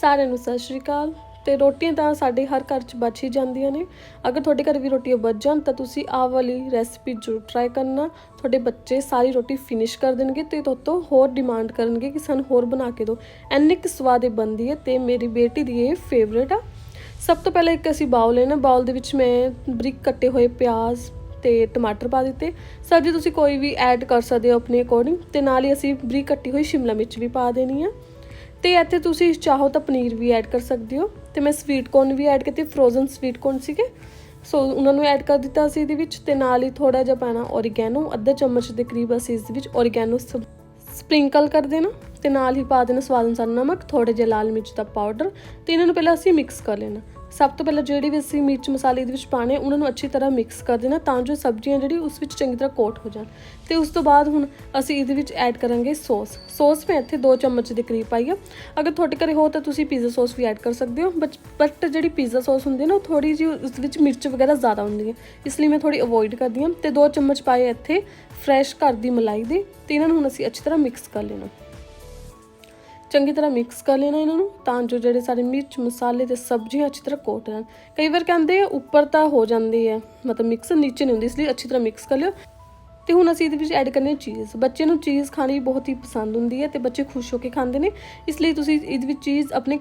ਸਾਰਿਆਂ ਨੂੰ ਸਤਿ ਸ਼੍ਰੀ ਅਕਾਲ। ਤੇ ਰੋਟੀਆਂ ਤਾਂ ਸਾਡੇ ਹਰ ਘਰ 'ਚ ਬਚ ਹੀ ਜਾਂਦੀਆਂ ਨੇ। ਅਗਰ ਤੁਹਾਡੇ ਘਰ ਵੀ ਰੋਟੀਆਂ ਬਚ ਜਾਣ ਤਾਂ ਤੁਸੀਂ ਆਹ ਵਾਲੀ ਰੈਸਪੀ ਜ਼ਰੂਰ ਟਰਾਈ ਕਰਨਾ। ਤੁਹਾਡੇ ਬੱਚੇ ਸਾਰੀ ਰੋਟੀ ਫਿਨਿਸ਼ ਕਰ ਦੇਣਗੇ ਤੇ ਤੁਹਾਤੋਂ ਹੋਰ ਡਿਮਾਂਡ ਕਰਨਗੇ ਕਿ ਸਾਨੂੰ ਹੋਰ ਬਣਾ ਕੇ ਦਿਓ। ਇੰਨੀ ਕੁ ਸਵਾਦ ਇਹ ਬਣਦੀ ਹੈ ਤੇ ਮੇਰੀ ਬੇਟੀ ਦੀ ਇਹ ਫੇਵਰੇਟ ਆ। ਸਭ ਤੋਂ ਪਹਿਲਾਂ ਇੱਕ ਅਸੀਂ ਬਾਉਲ ਲੈਣਾ। ਬਾਉਲ ਦੇ ਵਿੱਚ ਮੈਂ ਬਰੀਕ ਕੱਟੇ ਹੋਏ ਪਿਆਜ਼ ਤੇ ਟਮਾਟਰ ਪਾ ਦਿੱਤੇ। ਸਬਜ਼ੀ ਤੁਸੀਂ ਕੋਈ ਵੀ ਐਡ ਕਰ ਸਕਦੇ ਹੋ ਆਪਣੇ ਅਕੋਰਡਿੰਗ ਤੇ ਨਾਲ ਹੀ ਅਸੀਂ ਬਰੀਕ ਕੱਟੀ ਹੋਈ ਸ਼ਿਮਲਾ ਮਿਰਚ ਵੀ ਪਾ ਦੇਣੀ ਆ। ਤੇ ਇੱਥੇ ਤੁਸੀਂ ਚਾਹੋ ਤਾਂ ਪਨੀਰ ਵੀ ਐਡ ਕਰ ਸਕਦੇ ਹੋ ਤੇ ਮੈਂ ਸਵੀਟ ਕੋਰਨ ਵੀ ਐਡ ਕੀਤੇ ਫਰੋਜ਼ਨ ਸਵੀਟ ਕੋਰਨ ਸੀਗੇ। ਸੋ ਉਹਨਾਂ ਨੂੰ ਐਡ ਕਰ ਦਿੱਤਾ ਸੀ ਇਹਦੇ ਵਿੱਚ ਤੇ ਨਾਲ ਹੀ ਥੋੜਾ ਜਿਹਾ ਪਾਣਾ ਓਰੀਗੈਨੋ ਅੱਧਾ ਚਮਚ ਦੇ ਕਰੀਬ ਅਸੀਂ ਇਸ ਵਿੱਚ ਓਰੀਗੈਨੋ ਸਪ੍ਰਿੰਕਲ ਕਰ ਦੇਣਾ ਤੇ ਨਾਲ ਹੀ ਪਾ ਦੇਣਾ ਸਵਾਦ ਅਨੁਸਾਰ ਨਮਕ ਥੋੜਾ ਜਿਹਾ ਲਾਲ ਮਿਰਚ ਦਾ ਪਾਊਡਰ ਤੇ ਇਹਨਾਂ ਨੂੰ ਪਹਿਲਾਂ ਅਸੀਂ ਮਿਕਸ ਕਰ ਲੈਣਾ। ਸਭ ਤੋਂ ਪਹਿਲਾਂ ਜਿਹੜੀ ਵੀ ਅਸੀਂ ਮਿਰਚ ਮਸਾਲੇ ਇਹਦੇ ਵਿੱਚ ਪਾਣੇ ਉਹਨਾਂ ਨੂੰ ਅੱਛੀ ਤਰ੍ਹਾਂ ਮਿਕਸ ਕਰ ਦੇਣਾ ਤਾਂ ਜੋ ਸਬਜ਼ੀਆਂ ਜਿਹੜੀ ਉਸ ਵਿੱਚ ਚੰਗੀ ਤਰ੍ਹਾਂ ਕੋਟ ਹੋ ਜਾਣ। ਤੇ ਉਸ ਤੋਂ ਬਾਅਦ ਹੁਣ ਅਸੀਂ ਇਹਦੇ ਵਿੱਚ ਐਡ ਕਰਾਂਗੇ ਸੌਸ ਸੌਸ ਮੈਂ ਇੱਥੇ 2 ਚਮਚ ਦੇ ਕਰੀਬ ਪਾਈ ਆ। ਅਗਰ ਤੁਹਾਡੇ ਘਰੇ ਹੋ ਤਾਂ ਤੁਸੀਂ ਪੀਜ਼ਾ ਸੌਸ ਵੀ ਐਡ ਕਰ ਸਕਦੇ ਹੋ ਬਟ ਜਿਹੜੀ ਪੀਜ਼ਾ ਸੌਸ ਹੁੰਦੀ ਹੈ ਨਾ, ਉਹ ਥੋੜੀ ਜਿਹੀ ਉਸ ਵਿੱਚ ਮਿਰਚ ਵਗੈਰਾ ਜ਼ਿਆਦਾ ਹੁੰਦੀ ਹੈ। ਇਸ ਲਈ ਮੈਂ ਥੋੜੀ ਅਵੋਇਡ ਕਰਦੀ ਹਾਂ। ਤੇ 2 ਚਮਚ ਪਾਏ ਇੱਥੇ ਫਰੈਸ਼ ਘਰ ਦੀ ਮਲਾਈ ਦੇ। ਤੇ ਇਹਨਾਂ ਨੂੰ ਹੁਣ ਅਸੀਂ ਅੱਛੀ ਤਰ੍ਹਾਂ ਮਿਕਸ ਕਰ ਲੈਣਾ। ਚੰਗੀ ਤਰ੍ਹਾਂ ਮਿਕਸ ਕਰ ਲੈਣਾ ਇਹਨਾਂ ਨੂੰ, ਤਾਂ ਜੋ ਜਿਹੜੇ ਸਾਰੇ ਮਿਰਚ, ਮਸਾਲੇ ਤੇ ਸਬਜ਼ੀਆਂ ਅੱਛੀ ਤਰ੍ਹਾਂ ਕੋਟ ਰਹਿਣ। ਕਈ ਵਾਰ ਕਹਿੰਦੇ ਆ, ਉੱਪਰ ਤਾਂ ਹੋ ਜਾਂਦੀ ਹੈ, ਮਤਲਬ ਮਿਕਸ ਨੀਚੇ ਨਹੀਂ ਹੁੰਦੀ, ਇਸ ਲਈ ਅੱਛੀ ਤਰ੍ਹਾਂ ਮਿਕਸ ਕਰ ਲਿਓ। ਤੇ ਹੁਣ ਅਸੀਂ ਇਹਦੇ ਵਿੱਚ ਐਡ ਕਰਨੀ ਚੀਜ਼ ਬੱਚੇ ਨੂੰ ਚੀਜ਼ ਖਾਣੀ ਬਹੁਤ ਹੀ ਪਸੰਦ ਹੁੰਦੀ ਹੈ ਤੇ ਬੱਚੇ ਖੁਸ਼ ਹੋ ਕੇ ਖਾਂਦੇ ਨੇ। ਇਸ ਲਈ ਤੁਸੀਂ ਇਹਦੇ ਵਿੱਚ ਚੀਜ਼ ਆਪਣੇ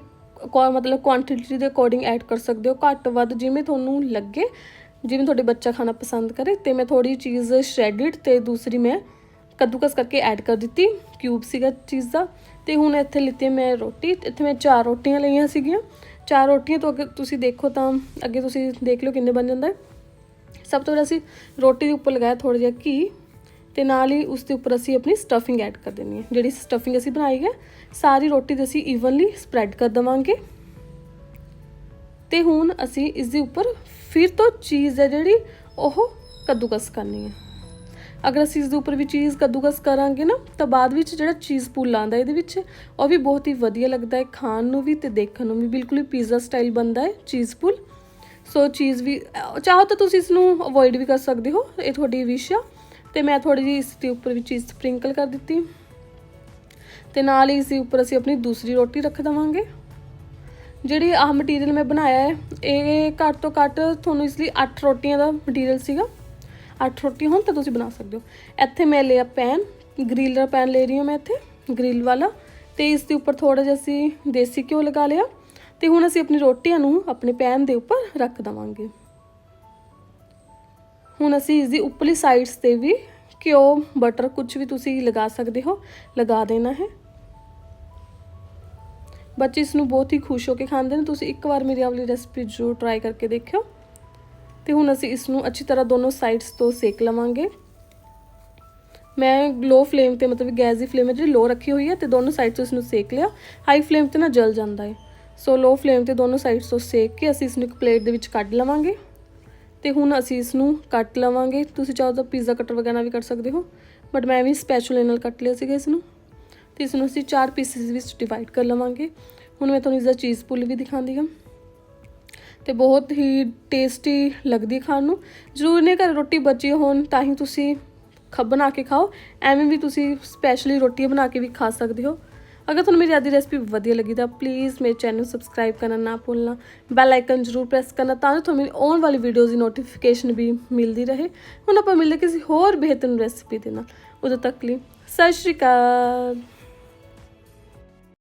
ਕੁਆ- ਮਤਲਬ ਕੁਆਂਟੀਟੀ ਦੇ ਅਕੋਰਡਿੰਗ ਐਡ ਕਰ ਸਕਦੇ ਹੋ। ਘੱਟ ਵੱਧ ਜਿਵੇਂ ਤੁਹਾਨੂੰ ਲੱਗੇ, ਜਿਵੇਂ ਤੁਹਾਡੇ ਬੱਚਾ ਖਾਣਾ ਪਸੰਦ ਕਰੇ, ਤੇ ਮੈਂ ਥੋੜੀ ਚੀਜ਼ ਸ਼੍ਰੈਡਡ ਤੇ ਦੂਸਰੀ ਮੈਂ ਕੱਦੂਕਸ ਕਰਕੇ ਐਡ ਕਰ ਦਿੱਤੀ। ਕਿਊਬ ਸੀਗਾ ਚੀਜ਼ ਦਾ। ਤੇ ਹੁਣ ਇੱਥੇ ਲਿੱਤੀ ਮੈਂ ਰੋਟੀ, ਇੱਥੇ ਮੈਂ ਚਾਰ ਰੋਟੀਆਂ ਲਈਆਂ ਸੀਗੀਆਂ। ਚਾਰ ਰੋਟੀਆਂ ਤੋਂ ਅੱਗੇ ਤੁਸੀਂ ਦੇਖੋ ਤਾਂ ਅੱਗੇ ਤੁਸੀਂ ਦੇਖ ਲਿਓ ਕਿੰਨੇ ਬਣ ਜਾਂਦਾ ਹੈ। ਸਭ ਤੋਂ ਪਹਿਲਾਂ ਅਸੀਂ ਰੋਟੀ ਦੇ ਉੱਪਰ ਲਗਾਇਆ ਥੋੜਾ ਜਿਹਾ ਘੀ ਤੇ ਨਾਲ ਹੀ ਉਸ ਦੇ ਉੱਪਰ ਅਸੀਂ ਆਪਣੀ ਸਟਫਿੰਗ ਐਡ ਕਰ ਦੇਣੀ ਹੈ। ਜਿਹੜੀ ਸਟਫਿੰਗ ਅਸੀਂ ਬਣਾਈ ਹੈ, ਸਾਰੀ ਰੋਟੀ ਤੇ ਅਸੀਂ ਈਵਨਲੀ ਸਪਰੈਡ ਕਰ ਦਵਾਂਗੇ। ਤੇ ਹੁਣ ਅਸੀਂ ਇਸ ਦੇ ਉੱਪਰ ਫਿਰ ਤੋਂ ਚੀਜ਼ ਹੈ ਜਿਹੜੀ ਉਹ ਕੱਦੂਕਸ ਕਰਨੀ ਹੈ। ਅਗਰ ਅਸੀਂ ਇਸ ਦੇ ਉੱਪਰ ਵੀ ਚੀਜ਼ ਕੱਦੂਕਸ ਕਰਾਂਗੇ ਨਾ, ਤਾਂ ਬਾਅਦ ਵਿੱਚ ਜਿਹੜਾ ਚੀਜ਼ ਪੂਲ ਆਉਂਦਾ ਇਹਦੇ ਵਿੱਚ, ਉਹ ਵੀ ਬਹੁਤ ਹੀ ਵਧੀਆ ਲੱਗਦਾ ਹੈ, ਖਾਣ ਨੂੰ ਵੀ ਤੇ ਦੇਖਣ ਨੂੰ ਵੀ ਬਿਲਕੁਲ ਹੀ ਪੀਜ਼ਾ ਸਟਾਈਲ ਬਣਦਾ ਹੈ ਚੀਜ਼ ਪੂਲ। ਸੋ ਚੀਜ਼ ਵੀ ਚਾਹੋ ਤਾਂ ਤੁਸੀਂ ਇਸ ਨੂੰ ਅਵੋਇਡ ਵੀ ਕਰ ਸਕਦੇ ਹੋ, ਇਹ ਤੁਹਾਡੀ ਵਿਸ਼ ਆ। ਤੇ ਮੈਂ ਥੋੜੀ ਜਿਹੀ ਇਸ ਦੇ ਉੱਪਰ ਵੀ ਚੀਜ਼ ਸਪ੍ਰਿੰਕਲ ਕਰ ਦਿੱਤੀ। ਤੇ ਨਾਲ ਹੀ ਇਸ ਦੇ ਉੱਪਰ ਅਸੀਂ ਆਪਣੀ ਦੂਸਰੀ ਰੋਟੀ ਰੱਖ ਦਵਾਂਗੇ। ਜਿਹੜੀ ਆਹ ਮਟੀਰੀਅਲ ਮੈਂ ਬਣਾਇਆ ਹੈ, ਇਹ ਘੱਟ ਤੋਂ ਘੱਟ ਤੁਹਾਨੂੰ ਇਸ ਲਈ 8 ਰੋਟੀਆਂ ਦਾ ਮਟੀਰੀਅਲ ਸੀਗਾ। 8 ਰੋਟੀਆਂ ਹੋਣ ਤਾਂ ਤੁਸੀਂ ਬਣਾ ਸਕਦੇ ਹੋ। ਇੱਥੇ ਮੈਂ ਲਿਆ ਪੈਨ, ਗ੍ਰਿਲਰ ਪੈਨ ਲੈ ਰਹੀ ਹਾਂ ਮੈਂ ਇੱਥੇ, ਗ੍ਰਿਲ ਵਾਲਾ। ਤੇ ਇਸ ਦੇ ਉੱਪਰ ਥੋੜਾ ਜਿਹਾ ਅਸੀਂ ਦੇਸੀ ਘਿਓ ਲਗਾ ਲਿਆ। ਤੇ ਹੁਣ ਅਸੀਂ ਆਪਣੀ ਰੋਟੀਆਂ ਨੂੰ ਆਪਣੇ ਪੈਨ ਦੇ ਉੱਪਰ ਰੱਖ ਦਵਾਂਗੇ। ਹੁਣ ਅਸੀਂ ਇਸ ਦੀ ਉੱਪਰਲੀ ਸਾਈਡਸ ਤੇ ਵੀ ਘਿਓ ਬਟਰ ਕੁਝ ਵੀ ਤੁਸੀਂ ਲਗਾ ਸਕਦੇ ਹੋ, ਲਗਾ ਦੇਣਾ ਹੈ। ਬੱਚੇ ਇਸ ਨੂੰ ਬਹੁਤ ਹੀ ਖੁਸ਼ ਹੋ ਕੇ ਖਾਂਦੇ ਨੇ। ਤੁਸੀਂ ਇੱਕ ਵਾਰ ਮੇਰੀ ਆਵਲੀ ਰੈਸਪੀ ਜ਼ਰੂਰ ਟਰਾਈ ਕਰਕੇ ਦੇਖਿਓ। ਤੇ ਹੁਣ ਅਸੀਂ ਇਸ ਨੂੰ ਅੱਛੀ ਤਰ੍ਹਾਂ ਦੋਨੋਂ ਸਾਈਡਸ ਤੋਂ ਸੇਕ ਲਵਾਂਗੇ। ਮੈਂ ਲੋ ਫਲੇਮ ਤੇ ਮਤਲਬ ਗੈਸ ਦੀ ਫਲੇਮ ਜਿਹੜੀ ਲੋ ਰੱਖੀ ਹੋਈ ਹੈ ਤੇ ਦੋਨੋਂ ਸਾਈਡ ਤੋਂ ਇਸ ਨੂੰ ਸੇਕ ਲਿਆ। ਹਾਈ ਫਲੇਮ ਤੇ ਨਾ ਜਲ ਜਾਂਦਾ ਹੈ। ਸੋ ਲੋ ਫਲੇਮ ਤੇ ਦੋਨੋਂ ਸਾਈਡਸ ਤੋਂ ਸੇਕ ਕੇ ਅਸੀਂ ਇਸ ਨੂੰ ਇੱਕ ਪਲੇਟ ਦੇ ਵਿੱਚ ਕੱਢ ਲਵਾਂਗੇ। ਤੇ ਹੁਣ ਅਸੀਂ ਇਸ ਨੂੰ ਕੱਟ ਲਵਾਂਗੇ। ਤੁਸੀਂ ਚਾਹੋ ਤਾਂ ਪੀਜ਼ਾ ਕਟਰ ਵਗੈਰਾ ਵੀ ਕਰ ਸਕਦੇ ਹੋ ਬਟ ਮੈਂ ਵੀ ਸਪੈਸ਼ਲ ਨਾਲ ਕੱਟ ਲਿਆ ਸੀਗਾ ਇਸ ਨੂੰ ਤੇ ਇਸ ਨੂੰ ਅਸੀਂ ਚਾਰ ਪੀਸਿਸ ਵਿੱਚ ਡਿਵਾਈਡ ਕਰ ਲਵਾਂਗੇ। ਹੁਣ ਮੈਂ ਤੁਹਾਨੂੰ ਇਸ ਦਾ ਚੀਜ਼ ਪੁੱਲ ਵੀ ਦਿਖਾਉਂਦੀ ਹਾਂ। ਤੇ ਬਹੁਤ ਹੀ ਟੇਸਟੀ ਲੱਗਦੀ ਖਾਣ ਨੂੰ। ਜ਼ਰੂਰ ਨੇ ਘਰ ਰੋਟੀ ਬਚੀ ਹੋਣ, ਤਾਂ ਹੀ ਤੁਸੀਂ ਖ, ਬਣਾ ਕੇ ਖਾਓ। ਐਵੇਂ ਵੀ ਤੁਸੀਂ ਸਪੈਸ਼ਲੀ ਰੋਟੀ ਬਣਾ ਕੇ ਵੀ ਖਾ ਸਕਦੇ ਹੋ। ਅਗਰ ਤੁਹਾਨੂੰ ਮੇਰੀ ਅੱਜ ਦੀ ਰੈਸਪੀ ਵਧੀਆ ਲੱਗੀ ਤਾਂ ਪਲੀਜ਼ ਮੇਰੇ ਚੈਨਲ ਨੂੰ ਸਬਸਕ੍ਰਾਈਬ ਕਰਨਾ ਨਾ ਭੁੱਲਣਾ। ਬੈਲ ਆਈਕਨ ਜ਼ਰੂਰ ਪ੍ਰੈਸ ਕਰਨਾ ਤਾਂ ਜੋ ਤੁਹਾਨੂੰ ਮੇਰੀ ਆਉਣ ਵਾਲੀ ਵੀਡੀਓਜ਼ ਦੀ ਨੋਟੀਫਿਕੇਸ਼ਨ ਵੀ ਮਿਲਦੀ ਰਹੇ। ਹੁਣ ਆਪਾਂ ਮਿਲਦੇ ਕਿਸੇ ਹੋਰ ਬਿਹਤਰ ਰੈਸਪੀ ਦੇ ਨਾਲ। ਉਦੋਂ ਤੱਕ ਲਈ ਸਤਿ ਸ਼੍ਰੀ ਅਕਾਲ।